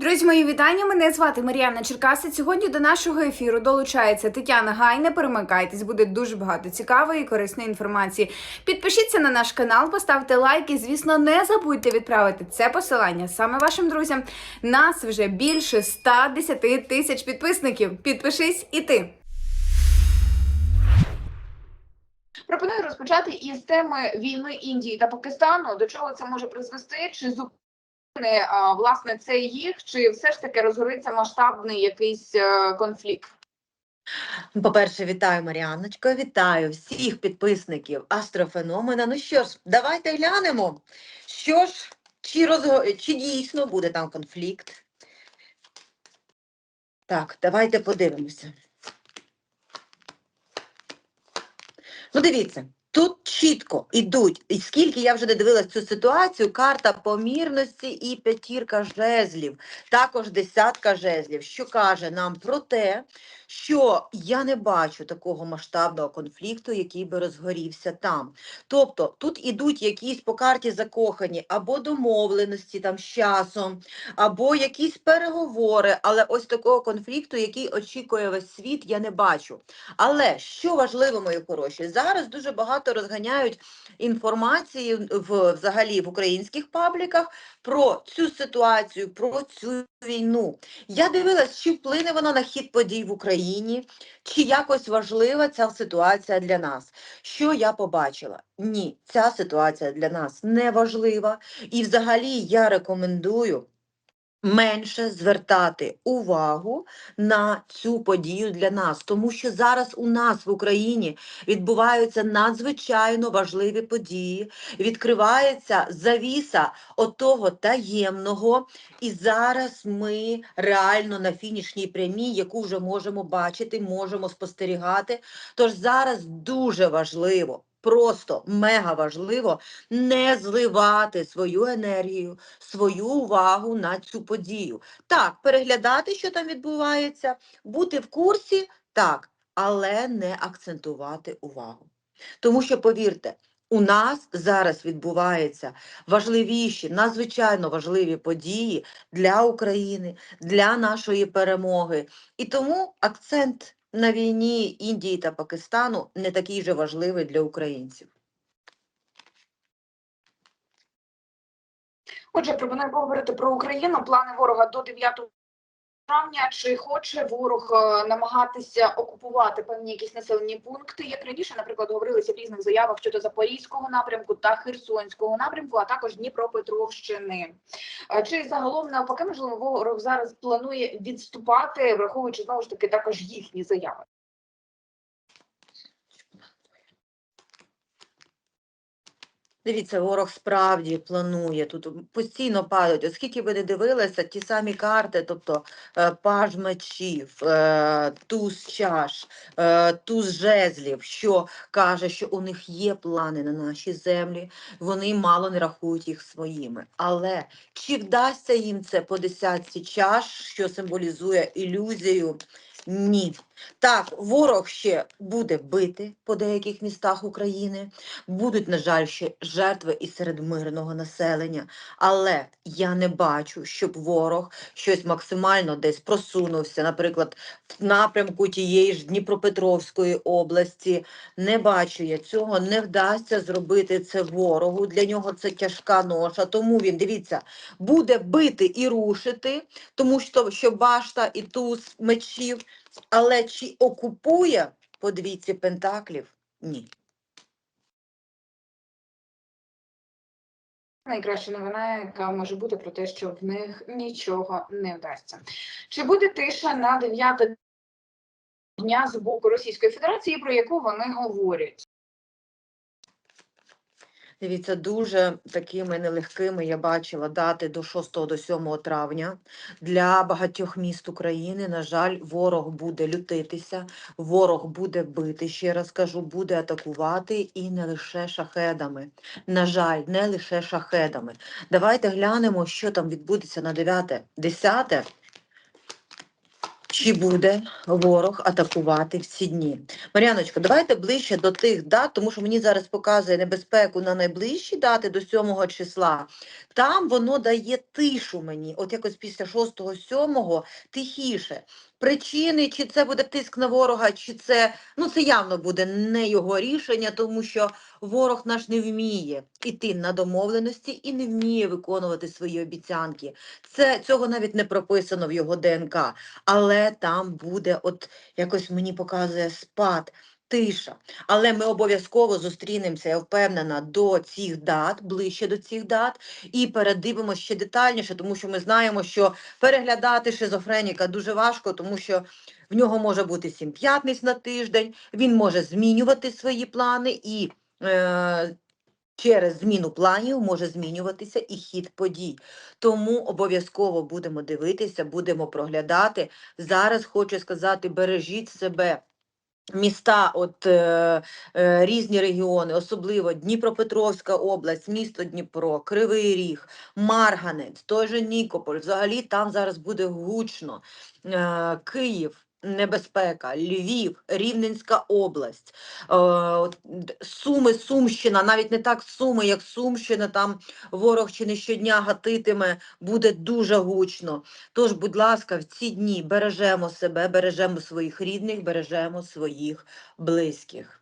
Друзі, мої вітання. Мене звати Мар'яна Черкасець. Сьогодні до нашого ефіру долучається Тетяна Гайне. Перемикайтесь, буде дуже багато цікавої і корисної інформації. Підпишіться на наш канал, поставте лайк і, звісно, не забудьте відправити це посилання саме вашим друзям. Нас вже більше 110 тисяч підписників. Підпишись і ти. Пропоную розпочати із теми війни Індії та Пакистану. До чого це може призвести? Чи зупине а, власне це їх, чи все ж таки розгориться масштабний якийсь е, конфлікт? По-перше, вітаю Маріаночко, вітаю всіх підписників Астрофеномена. Ну що ж, давайте глянемо, що ж, чи, розго... чи дійсно буде там конфлікт. Так, давайте подивимося. Ну, дивіться, тут чітко йдуть, і скільки я вже не дивилась цю ситуацію, карта помірності і п'ятірка жезлів, також десятка жезлів, що каже нам про те, що я не бачу такого масштабного конфлікту, який би розгорівся там. Тобто тут ідуть якісь по карті закохані або домовленості там з часом, або якісь переговори, але ось такого конфлікту, який очікує весь світ, я не бачу. Але що важливо, мої хороші, зараз дуже багато розганяють інформації в взагалі в українських пабліках про цю ситуацію, про цю війну. Я дивилась, чи вплине вона на хід подій в Україні, чи якось важлива ця ситуація для нас. Що я побачила? Ні, ця ситуація для нас не важлива. І взагалі я рекомендую менше звертати увагу на цю подію для нас, тому що зараз у нас в Україні відбуваються надзвичайно важливі події, відкривається завіса отого таємного, і зараз ми реально на фінішній прямій, яку вже можемо бачити, можемо спостерігати. Тож зараз дуже важливо. Просто мега важливо не зливати свою енергію, свою увагу на цю подію. Так, переглядати, що там відбувається, бути в курсі, так, але не акцентувати увагу. Тому що, повірте, у нас зараз відбуваються важливіші, надзвичайно важливі події для України, для нашої перемоги. І тому акцент на війні Індії та Пакистану не такий же важливий для українців. Отже, пропоную поговорити про Україну. Плани ворога до 9 травня. Чи хоче ворог е, намагатися окупувати певні якісь населені пункти? Як раніше, наприклад, говорилися в різних заявах щодо Запорізького напрямку та Херсонського напрямку, а також Дніпропетровщини. Е, Чи загалом навпаки, можливо, ворог зараз планує відступати, враховуючи знову ж таки також їхні заяви? Дивіться, ворог справді планує тут постійно падають. Оскільки ви не дивилися, ті самі карти, тобто е, паж мечів, е, туз чаш, е, туз жезлів, що каже, що у них є плани на наші землі, вони мало не рахують їх своїми. Але чи вдасться їм це по десятці чаш, що символізує ілюзію? Ні. Так, ворог ще буде бити по деяких містах України. Будуть, на жаль, ще жертви і серед мирного населення. Але я не бачу, щоб ворог щось максимально десь просунувся, наприклад, в напрямку тієї ж Дніпропетровської області. Не бачу я цього, не вдасться зробити це ворогу. Для нього це тяжка ноша. Тому він, дивіться, буде бити і рушити, тому що, башта і туз мечів. Але чи окупує по двійці пентаклів? Ні. Найкраща новина, яка може бути про те, що в них нічого не вдасться. Чи буде тиша на 9 дня з боку Російської Федерації, про яку вони говорять? Дивіться, дуже такими нелегкими я бачила дати до 6 до 7 травня. Для багатьох міст України, на жаль, ворог буде лютитися, ворог буде бити, ще раз кажу, буде атакувати і не лише шахедами. На жаль, не лише шахедами. Давайте глянемо, що там відбудеться на 9, 10. Чи буде ворог атакувати в ці дні? Мар'яночко, давайте ближче до тих дат, тому що мені зараз показує небезпеку на найближчі дати до 7 числа. Там воно дає тишу мені, от якось після 6-7 тихіше. Причини, чи це буде тиск на ворога, чи це ну це явно буде не його рішення, тому що ворог наш не вміє іти на домовленості і не вміє виконувати свої обіцянки. Це цього навіть не прописано в його ДНК, але там буде, от якось мені показує спад. Тиша, але ми обов'язково зустрінемося, я впевнена, до цих дат, ближче до цих дат, і передивимося ще детальніше, тому що ми знаємо, що переглядати шизофреніка дуже важко, тому що в нього може бути сім п'ятниць на тиждень, він може змінювати свої плани і е, через зміну планів може змінюватися і хід подій. Тому обов'язково будемо дивитися, будемо проглядати. Зараз хочу сказати, бережіть себе. Міста, от е, е, різні регіони, особливо Дніпропетровська область, місто Дніпро, Кривий Ріг, Марганець, той же Нікополь. Взагалі там зараз буде гучно. Е, Київ. Небезпека, Львів, Рівненська область, е, Суми, Сумщина, навіть не так Суми, як Сумщина, там ворог чи не щодня гатитиме, буде дуже гучно. Тож, будь ласка, в ці дні бережемо себе, бережемо своїх рідних, бережемо своїх близьких.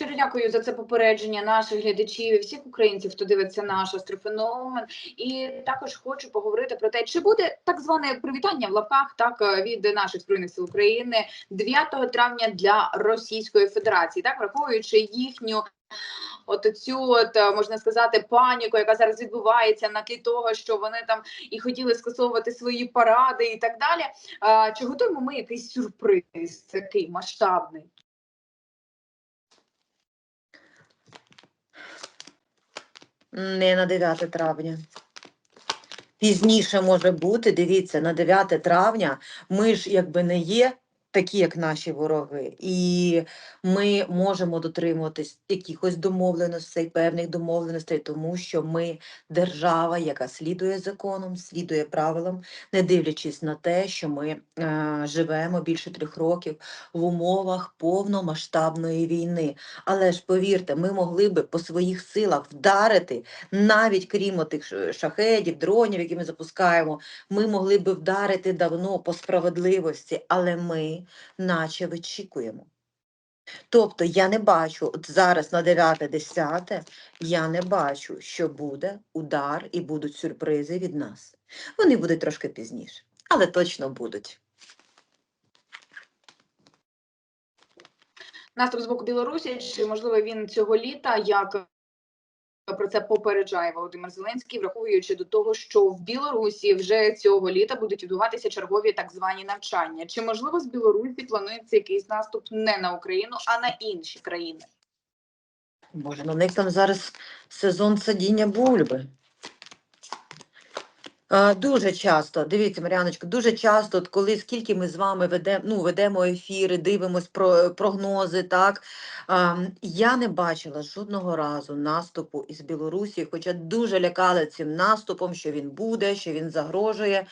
Щиро дякую за це попередження наших глядачів і всіх українців, хто дивиться наш астрофеномен. І також хочу поговорити про те, чи буде так зване привітання в лапках, так е, від наших збройних сил України 9 травня для Російської Федерації, так враховуючи їхню. От цю от е, можна сказати паніку, яка зараз відбувається на тлі того, що вони там і хотіли скасовувати свої паради і так далі. А, чи готуємо ми якийсь сюрприз такий масштабний? Не на 9 травня. Пізніше може бути, дивіться, на 9 травня ми ж якби не є такі, як наші вороги, і ми можемо дотримуватись якихось домовленостей, певних домовленостей, тому що ми держава, яка слідує законам, слідує правилам, не дивлячись на те, що ми е, живемо більше трьох років в умовах повномасштабної війни. Але ж повірте, ми могли би по своїх силах вдарити, навіть крім тих шахедів, дронів, які ми запускаємо, ми могли би вдарити давно по справедливості, але ми наче вичікуємо. Тобто я не бачу, от зараз на 9-10, я не бачу, що буде удар і будуть сюрпризи від нас. Вони будуть трошки пізніше, але точно будуть. Наступ з боку Білорусі, чи можливо він цього літа, як про це попереджає Володимир Зеленський, враховуючи до того, що в Білорусі вже цього літа будуть відбуватися чергові так звані навчання. Чи можливо з Білорусі планується якийсь наступ не на Україну, а на інші країни? Боже, ну в них там зараз сезон садіння бульби. А, Дуже часто, дивіться, Мар'яночко, дуже часто, от коли скільки ми з вами ведемо, ну, ведемо ефіри, дивимось про прогнози, так, а, я не бачила жодного разу наступу із Білорусі, хоча дуже лякали цим наступом, що він буде, що він загрожує.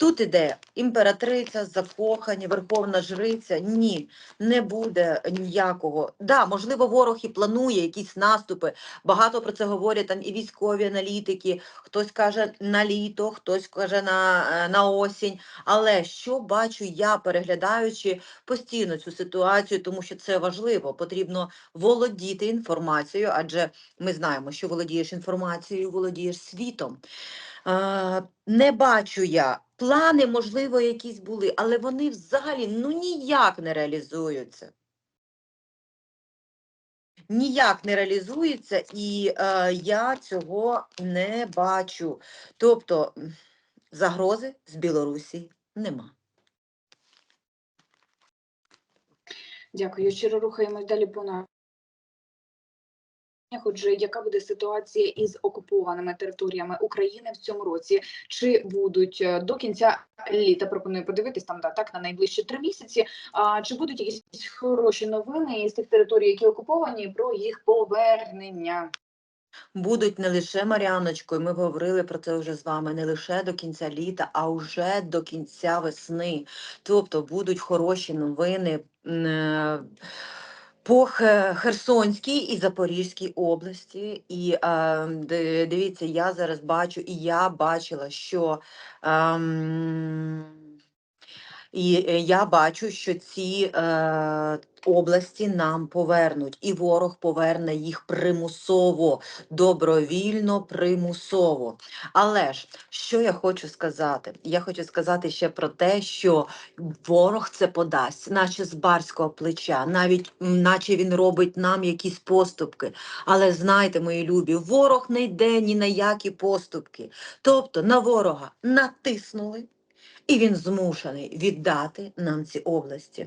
Тут іде імператриця, закохані, верховна жриця. Ні, не буде ніякого. Да, можливо, ворог і планує якісь наступи. Багато про це говорять там і військові аналітики. Хтось каже на літо, хтось каже на, е, на осінь. Але що бачу я, переглядаючи постійно цю ситуацію, тому що це важливо. Потрібно володіти інформацією, адже ми знаємо, що володієш інформацією, володієш світом. Е, не бачу я. Плани, можливо, якісь були, але вони взагалі ну ніяк не реалізуються. Ніяк не реалізуються, і е, я цього не бачу. Тобто загрози з Білорусі нема. Дякую. Щиро рухаємось далі по. Отже, яка буде ситуація із окупованими територіями України в цьому році? Чи будуть е, до кінця літа? Пропоную подивитись там да, так на найближчі три місяці. А чи будуть якісь хороші новини із тих територій, які окуповані, про їх повернення? Будуть не лише Маріаночкою, ми говорили про це вже з вами, не лише до кінця літа, а вже до кінця весни. Тобто будуть хороші новини е, по Херсонській і Запорізькій області. І е, дивіться, я зараз бачу, і я бачила, що. ем, і е, я бачу, що ці е, області нам повернуть, і ворог поверне їх примусово, добровільно, примусово. Але ж що я хочу сказати? Я хочу сказати ще про те, що ворог це подасть, наче з барського плеча, навіть наче він робить нам якісь поступки. Але знайте, мої любі, ворог не йде ні на які поступки. Тобто на ворога натиснули і він змушений віддати нам ці області.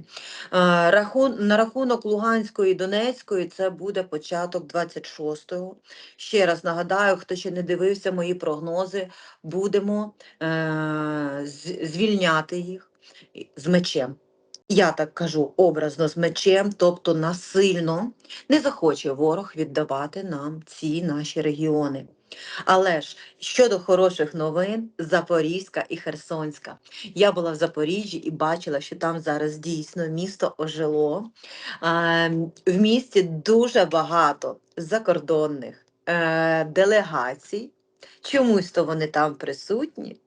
Е, На рахунок Луганської і Донецької це буде початок 26-го. Ще раз нагадаю, хто ще не дивився мої прогнози, будемо е, звільняти їх з мечем. Я так кажу образно з мечем, тобто насильно не захоче ворог віддавати нам ці наші регіони. Але ж щодо хороших новин, Запорізька і Херсонська. Я була в Запоріжжі і бачила, що там зараз дійсно місто ожило. В місті дуже багато закордонних е, делегацій. Чомусь то вони там присутні.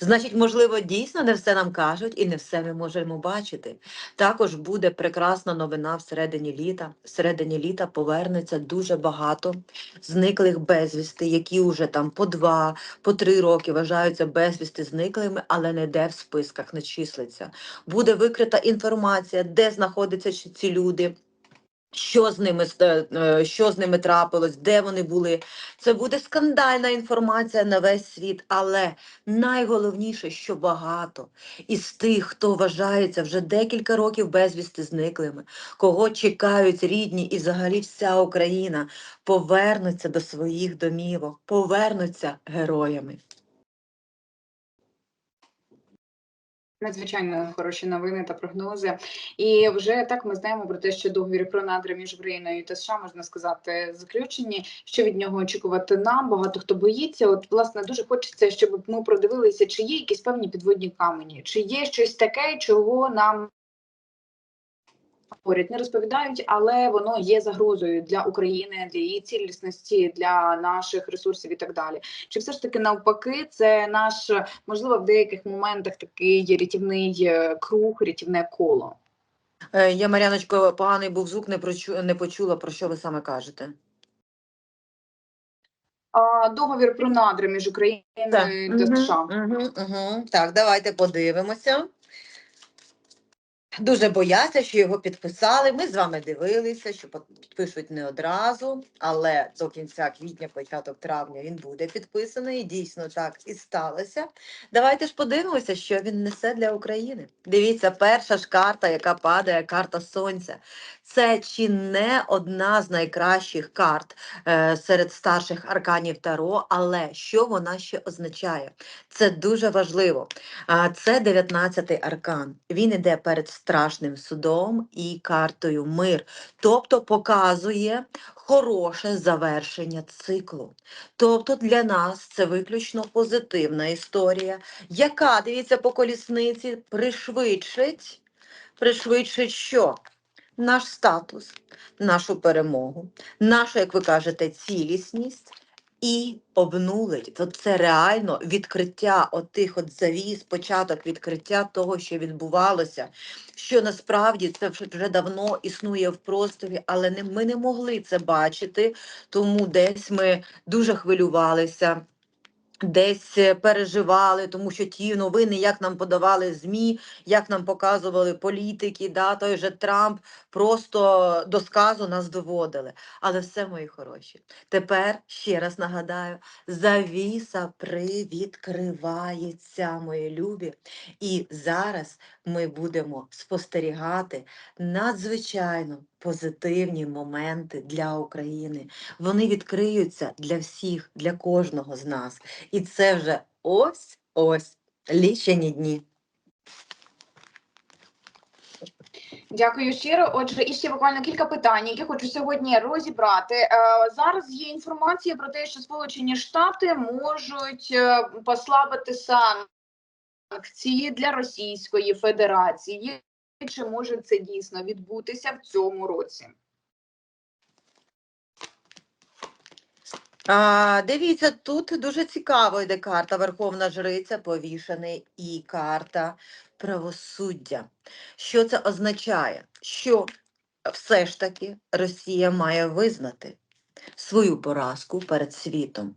Значить, можливо, дійсно не все нам кажуть і не все ми можемо бачити. Також буде прекрасна новина всередині літа. Всередині літа повернеться дуже багато зниклих безвісти, які вже там по два, по три роки вважаються безвісти зниклими, але не де в списках не числиться. Буде викрита інформація, де знаходяться ці люди. Що з ними е, що з ними трапилось, де вони були? Це буде скандальна інформація на весь світ. Але найголовніше, що багато із тих, хто вважається вже декілька років безвісти зниклими, кого чекають рідні і взагалі вся Україна, повернуться до своїх домівок, повернуться героями. Надзвичайно хороші новини та прогнози. І вже так ми знаємо про те, що договір про надра між Україною та США можна сказати заключені. Що від нього очікувати нам? Багато хто боїться. От власне дуже хочеться, щоб ми продивилися, чи є якісь певні підводні камені, чи є щось таке, чого нам говорять, не розповідають, але воно є загрозою для України, для її цілісності, для наших ресурсів і так далі. Чи все ж таки навпаки, це наш можливо в деяких моментах такий рятівний е, круг, рятівне коло. Е, Я, Маряночко, поганий був звук, не, прочу, не почула, про що ви саме кажете. Договір про надра між Україною та США. Угу, угу. Так, давайте подивимося. Дуже бояться, що його підписали. Ми з вами дивилися, що підпишуть не одразу, але до кінця квітня, початок травня він буде підписаний. І дійсно так і сталося. Давайте ж подивимося, що він несе для України. Дивіться, перша ж карта, яка падає, карта Сонця. Це чи не одна з найкращих карт е, серед старших арканів Таро, але що вона ще означає? Це дуже важливо. Це 19-й аркан. Він іде перед страшним судом і картою мир, тобто показує хороше завершення циклу. Тобто для нас це виключно позитивна історія, яка, дивіться, по колісниці пришвидшить, пришвидшить що? Наш статус, нашу перемогу, нашу, як ви кажете, цілісність і обнулить. То це реально відкриття отих от завіс, початок відкриття того, що відбувалося, що насправді це вже давно існує в просторі, але не, ми не могли це бачити, тому десь ми дуже хвилювалися. Десь е, переживали, тому що ті новини, як нам подавали ЗМІ, як нам показували політики, да, той же Трамп просто до сказу нас доводили. Але все, мої хороші. Тепер ще раз нагадаю: завіса привідкривається, мої любі. І зараз ми будемо спостерігати надзвичайно позитивні моменти для України. Вони відкриються для всіх, для кожного з нас. І це вже ось ось лічені дні. Дякую щиро. Отже, і ще буквально кілька питань, які хочу сьогодні розібрати. Е, Зараз є інформація про те, що Сполучені Штати можуть е, послабити санкції для Російської Федерації. Чи може це дійсно відбутися в цьому році? А, дивіться, тут дуже цікаво йде карта Верховна Жриця, повішений і карта правосуддя. Що це означає? Що все ж таки Росія має визнати свою поразку перед світом.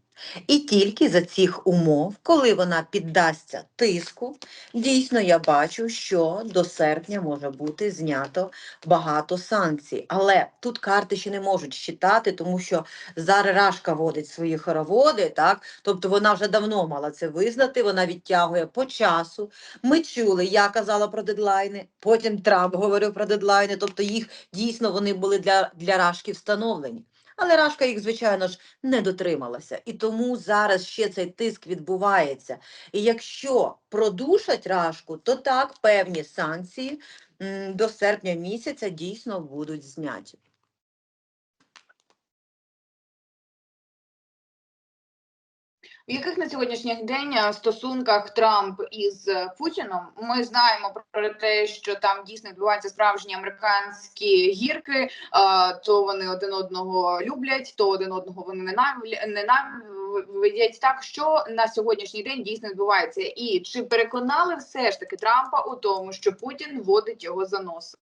І тільки за цих умов, коли вона піддасться тиску, дійсно я бачу, що до серпня може бути знято багато санкцій. Але тут карти ще не можуть щитати, тому що зараз Рашка водить свої хороводи, так? Тобто вона вже давно мала це визнати, вона відтягує по часу. Ми чули, я казала про дедлайни, потім Трамп говорив про дедлайни, тобто їх дійсно вони були для, для Рашки встановлені. Але Рашка їх, звичайно ж, не дотрималася. І тому зараз ще цей тиск відбувається. І якщо продушать Рашку, то так певні санкції до серпня місяця дійсно будуть зняті. В яких на сьогоднішній день е, стосунках Трамп із е, Путіном ми знаємо про те, що там дійсно відбуваються справжні американські гірки. е, То вони один одного люблять, то один одного вони ненавидять. Так що на сьогоднішній день дійсно відбувається, і чи переконали все ж таки Трампа у тому, що Путін водить його за носа?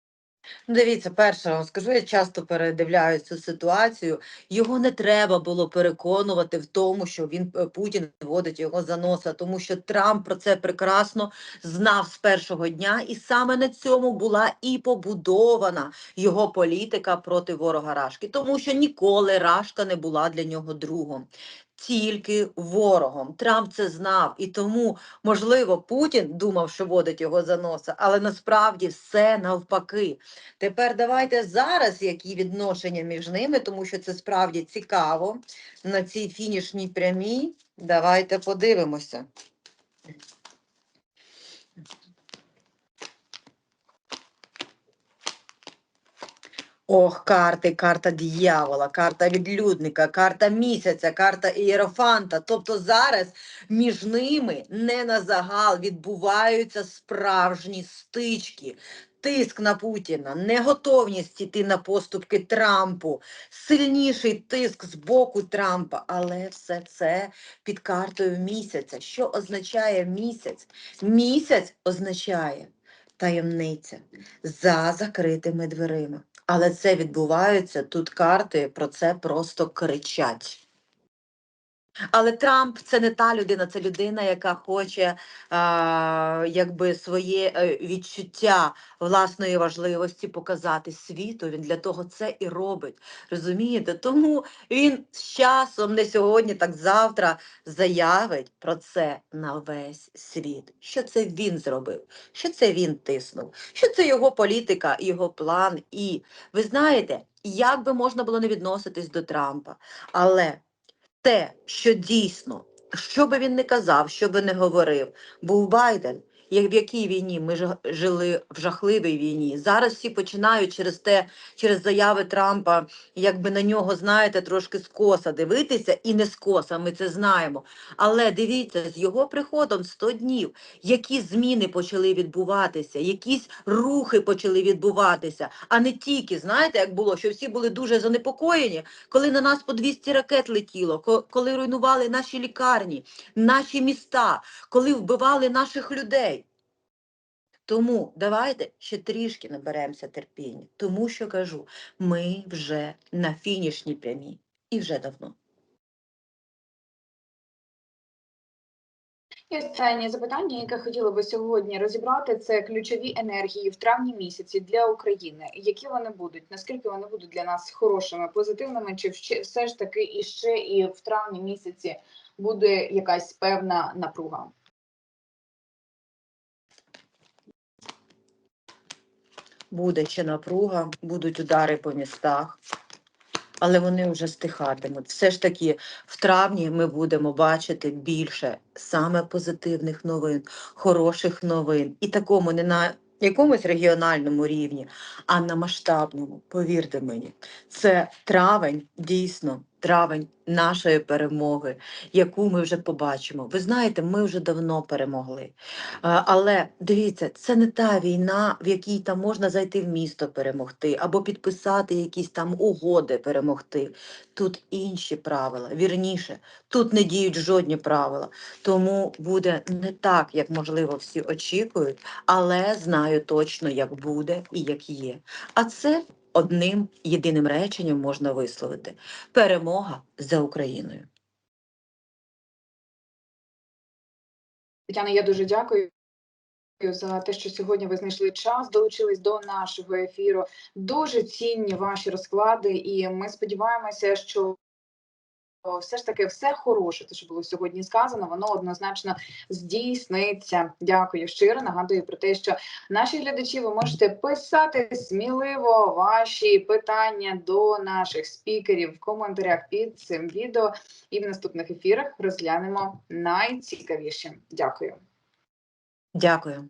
Ну, Дивіться, перше скажу, я часто передивляю цю ситуацію. Його не треба було переконувати в тому, що він е, Путін водить його за носа, тому що Трамп про це прекрасно знав з першого дня, і саме на цьому була і побудована його політика проти ворога Рашки, тому що ніколи Рашка не була для нього другом. Тільки ворогом. Трамп це знав, і тому, можливо, Путін думав, що водить його за носа, але насправді все навпаки. Тепер давайте зараз які відношення між ними, тому що це справді цікаво на цій фінішній прямій. Давайте подивимося. Ох, карти, карта дьявола, карта відлюдника, карта місяця, карта ієрофанта. Тобто зараз між ними не на загал відбуваються справжні стички. Тиск на Путіна, неготовність йти на поступки Трампу, сильніший тиск з боку Трампа, але все це під картою місяця. Що означає місяць? Місяць означає таємниця за закритими дверима. Але це відбувається, тут карти про це просто кричать. Але Трамп це не та людина, це людина, яка хоче а, якби своє е, відчуття власної важливості показати світу. Він для того це і робить. Розумієте? Тому він з часом, не сьогодні, так завтра заявить про це на весь світ. Що це він зробив, що це він тиснув, що це його політика, його план. І ви знаєте, як би можна було не відноситись до Трампа, але те, що дійсно, що би він не казав, що би не говорив, був Байден. Як в якій війні ми ж- жили в жахливій війні. Зараз всі починають через те, через заяви Трампа, якби на нього, знаєте, трошки скоса дивитися, і не скоса, ми це знаємо. Але дивіться, з його приходом 100 днів, які зміни почали відбуватися, якісь рухи почали відбуватися, а не тільки, знаєте, як було, що всі були дуже занепокоєні, коли на нас по 200 ракет летіло, ко- коли руйнували наші лікарні, наші міста, коли вбивали наших людей. Тому давайте ще трішки наберемося терпіння, тому що кажу, ми вже на фінішній прямій і вже давно. І останнє запитання, яке хотіла би сьогодні розібрати, це ключові енергії в травні місяці для України. Які вони будуть? Наскільки вони будуть для нас хорошими, позитивними? Чи все ж таки і ще і в травні місяці буде якась певна напруга? Буде ще напруга, будуть удари по містах, але вони вже стихатимуть. Все ж таки, в травні ми будемо бачити більше саме позитивних новин, хороших новин. І такому не на якомусь регіональному рівні, а на масштабному, повірте мені, це травень, дійсно, травень нашої перемоги, яку ми вже побачимо. Ви знаєте, ми вже давно перемогли. Е, Але дивіться, це не та війна, в якій там можна зайти в місто перемогти, або підписати якісь там угоди перемогти. Тут інші правила, вірніше, тут не діють жодні правила. Тому буде не так, як можливо всі очікують, але знаю точно, як буде і як є. А це одним єдиним реченням можна висловити: перемога за Україною. Тетяна, я дуже дякую. За те, що сьогодні ви знайшли час, долучились до нашого ефіру. Дуже цінні ваші розклади, і ми сподіваємося, що все ж таки все хороше, те, що було сьогодні сказано, воно однозначно здійсниться. Дякую щиро. Нагадую про те, що наші глядачі ви можете писати сміливо ваші питання до наших спікерів в коментарях під цим відео. І в наступних ефірах розглянемо найцікавіші. Дякую. Дякую.